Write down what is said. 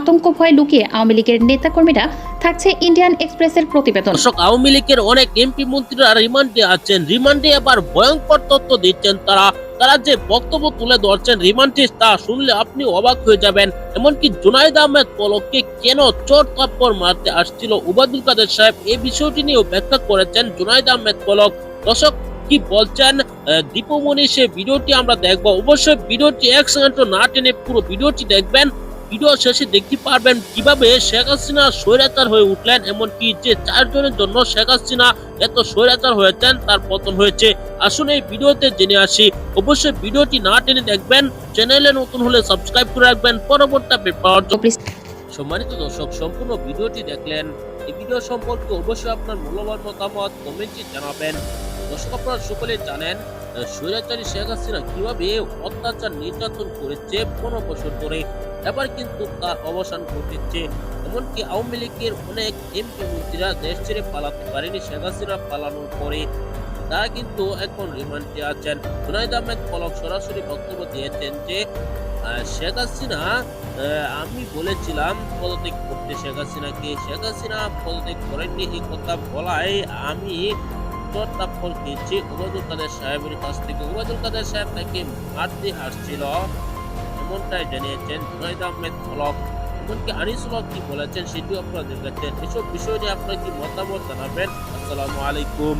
আতঙ্ক ভয় লুকিয়ে আওয়ামী লীগের নেতাকর্মীরা থাকছে ইন্ডিয়ান এক্সপ্রেসের প্রতিবেদন। দর্শক, আওয়ামী লীগের অনেক এমপি মন্ত্রীরা রিমান্ডে আছেন। রিমান্ডে এবার ভয়ঙ্কর তথ্য দিচ্ছেন তারা। তারা যে বক্তব্য তুলে ধরছেন, রিমান্ডে তা শুনলে আপনি অবাক হয়ে যাবেন। এমনকি জুনাইদ আহমেদ পলককে কেন চোট থাপ্পড় মারতে আসছিল? উবাদুল কাদের সাহেব এই বিষয়টি নিয়েও ব্যাখ্যা করেছেন জুনাইদ আহমেদ পলক। দর্শক, কি বলছেন? দীপমণি সে ভিডিওটি আমরা দেখব। অবশ্যই ভিডিওটি এক সেকেন্ড না টেনে পুরো ভিডিওটি দেখবেন। ভিডিও শেষে দেখতে পারবেন কীভাবে শেখ হাসিনা স্বৈরাচার হয়ে উঠলেন এমনকি যে চারজনের জন্য শেখ হাসিনা এত স্বৈরাচার হয়েছেন তার পতন হয়েছে। আসুন এই ভিডিওতে জেনে আসি। অবশ্যই ভিডিওটি না টেনে দেখবেন চ্যানেলে নতুন হলে সাবস্ক্রাইব করে রাখবেন। পরবর্তী আপডেট পাওয়ার জন্য সম্মানিত দর্শক সম্পূর্ণ ভিডিওটি দেখলেন। এই ভিডিও সম্পর্কে অবশ্যই আপনার মূল্যবান মতামত কমেন্টে জানাবেন। দর্শক আপনারা সকলে জানেন স্বৈরাচারী শেখ হাসিনা কীভাবে অত্যাচার নির্যাতন করেছে পনেরো বছর ধরে। এবার কিন্তু তার অবসান ঘটেছে। এমনকি আওয়ামী লীগের অনেক এমপি মন্ত্রীরা দেশ ছেড়ে পালাতে পারেনি শেখ হাসিনা পালানোর পরে। তারা কিন্তু এখন রিমান্ডে আছেন। জুনাইদ আহমেদ পলক সরাসরি বক্তব্য দিয়েছেন যে শেখ হাসিনা আমি বলেছিলাম পদত্যাগ করতে শেখ হাসিনাকে। শেখ হাসিনা পদত্যাগ করেননি এই কথা বলায় আমি চোর ফল কাদের সাহেবের কাছ থেকে। ওবায়দুল কাদের সাহেব নাকি মারতে হাসছিল এমনটাই জানিয়েছেন জুনাইদ আহমেদ ফলক এমনকি আনিসুল হক কি বলেছেন সেটিও আপনারা দেখেছেন। এসব বিষয় নিয়ে আপনারা কি মতামত জানাবেন? আসসালামু আলাইকুম।